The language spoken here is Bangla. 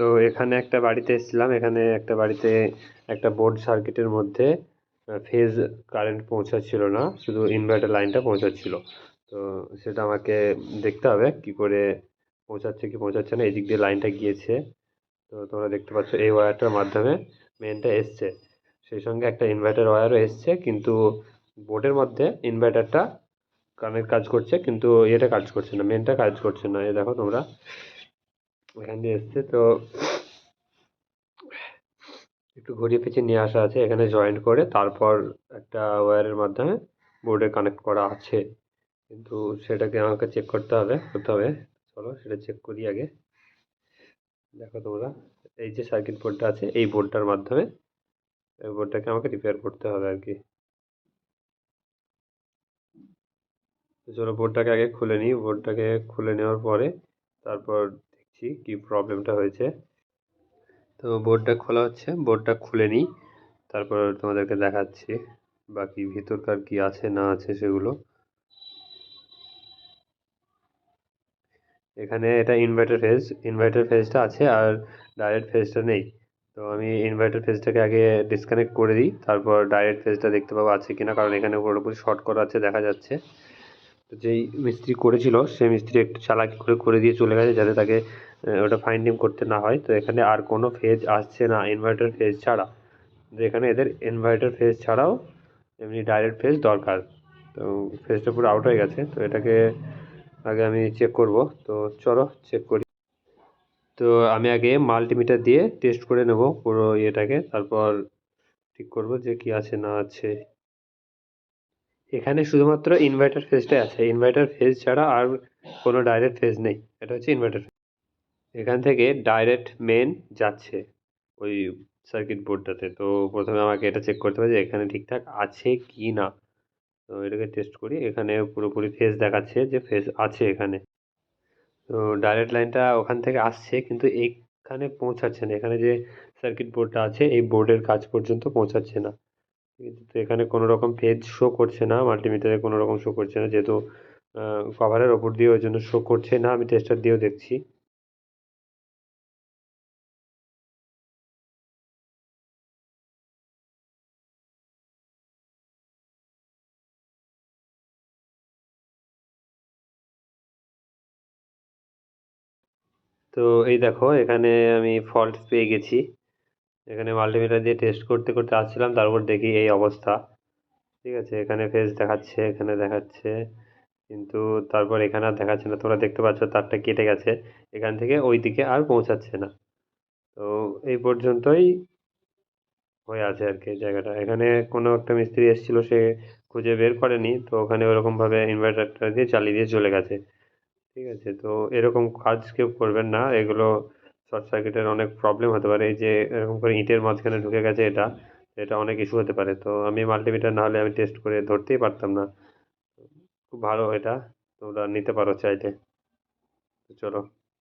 তো এখানে একটা বাড়িতে এসেছিলাম। এখানে একটা বাড়িতে একটা বোর্ড সার্কিটের মধ্যে ফেজ কারেন্ট পৌঁছাচ্ছিল না, শুধু ইনভার্টার লাইনটা পৌঁছাচ্ছিল। তো সেটা আমাকে দেখতে হবে কি করে পৌঁছাচ্ছে কি পৌঁছাচ্ছে না, এদিক দিয়ে লাইনটা গিয়েছে। তো তোমরা দেখতে পাচ্ছ এই ওয়্যারটার মাধ্যমে মেনটা এসছে। সেই সঙ্গে একটা ইনভার্টার ওয়্যারও এসছে, কিন্তু বোর্ডের মধ্যে ইনভার্টারটা কানের কাজ করছে, কিন্তু এটা কাজ করছে না মেনটা কাজ করছে না। এ দেখো তোমরা এখান দিয়ে এসছে, তো একটু ঘুরিয়ে পেঁচিয়ে নিয়ে আসা আছে, এখানে জয়েন্ট করে তারপর একটা ওয়্যারের মাধ্যমে বোর্ডে কানেক্ট করা আছে। কিন্তু সেটাকে আমাকে চেক করতে হবে করতে হবে। চলো সেটা চেক করি আগে। দেখো তোমরা, এই যে সার্কিট বোর্ডটা আছে, এই বোর্ডটার মাধ্যমে এই বোর্ডটাকে আমাকে রিপেয়ার করতে হবে আর কি। চলো বোর্ডটাকে আগে খুলে নিই। বোর্ডটাকে খুলে নেওয়ার পরে তারপর দেখছি কি প্রবলেমটা হয়েছে। তো বোর্ডটা খোলা হচ্ছে বোর্ডটা খুলে নিই, তারপর তোমাদেরকে দেখাচ্ছি বাকি ভিতরকার কি আছে না আছে সেগুলো। এখানে এটা ইনভার্টার ফেজ ইনভার্টার ফেজটা আছে আর ডাইরেক্ট ফেজটা নেই। তো আমি ইনভার্টার ফেজটাকে আগে ডিসকানেক্ট করে দিই, তারপর ডাইরেক্ট ফেজটা দেখতে পাবো আছে কিনা, কারণ এখানে পুরোপুরি শর্ট করা আছে, দেখা যাচ্ছে। তো যেই মিস্ত্রি করেছিল, সেই মিস্ত্রি একটু চালাকি করে করে দিয়ে চলে গেছে, যাতে তাকে ওটা ফাইন্ডিং করতে না হয়। তো এখানে আর কোনো ফেজ আসছে না ইনভার্টার ফেজ ছাড়া। তো এখানে এদের ইনভার্টার ফেজ ছাড়াও এমনি ডাইরেক্ট ফেজ দরকার। তো ফেজটা পুরো আউট হয়ে গেছে, তো এটাকে আগে আমি চেক করব। তো চলো চেক করি। তো আমি আগে মাল্টিমিটার দিয়ে টেস্ট করে নেব পুরো ইয়েটাকে, তারপর ঠিক করব যে কি আছে না আছে। এখানে শুধুমাত্র ইনভার্টার ফেজটাই আছে। ইনভার্টার ফেজ ছাড়া আর কোনো ডাইরেক্ট ফেজ নেই। এটা হচ্ছে ইনভার্টার এখান থেকে ডাইরেক্ট মেন যাচ্ছে ওই সার্কিট বোর্ডটাতে তো প্রথমে আমাকে এটা চেক করতে হবে যে এখানে ঠিকঠাক আছে কি না। তো এটাকে টেস্ট করি, এখানে পুরোপুরি ফেস দেখাচ্ছে যে ফেস আছে এখানে। তো ডাইরেক্ট লাইনটা ওখান থেকে আসছে কিন্তু এইখানে পৌঁছাচ্ছে না। এখানে যে সার্কিট বোর্ডটা আছে, এই বোর্ডের কাজ পর্যন্ত পৌঁছাচ্ছে না। কিন্তু এখানে কোনো রকম ফেজ শো করছে না মাল্টিমিটারে কোনো রকম শো করছে না। যেহেতু কভারের ওপর দিয়ে ওই জন্য শো করছে না, আমি টেস্টার দিয়েও দেখছি। তো এই দেখো, এখানে আমি ফল্ট পেয়ে গেছি। এখানে মাল্টিমিটার দিয়ে টেস্ট করতে করতে আসছিলাম, তারপর দেখি এই অবস্থা। ঠিক আছে, এখানে ফেজ দেখাচ্ছে, এখানে দেখাচ্ছে। কিন্তু তারপর এখানে আর দেখাচ্ছে না। তোমরা দেখতে পাচ্ছ, তারটা কেটে গেছে। এখান থেকে ওই দিকে আর পৌঁছাচ্ছে না। তো এই পর্যন্তই হয়ে আছে আর কি জায়গাটা। এখানে কোনো একটা মিস্ত্রি এসেছিল, সে খুঁজে বের করেনি। তো ওখানে ওরকমভাবে ইনভার্টারটা দিয়ে চালিয়ে দিয়ে চলে গেছে। ঠিক আছে, তো এরকম কাজ কেউ করবেন না। এগুলো শর্ট সার্কিটের অনেক প্রবলেম হতে পারে। এই যে এরকম করে ইটের মাঝখানে ঢুকে গেছে এটা এটা অনেক ইস্যু হতে পারে। তো আমি মাল্টিমিটার না হলে আমি টেস্ট করে ধরতেই পারতাম না। খুব ভালো এটা, তোমরা নিতে পারো চাইলে। চলো।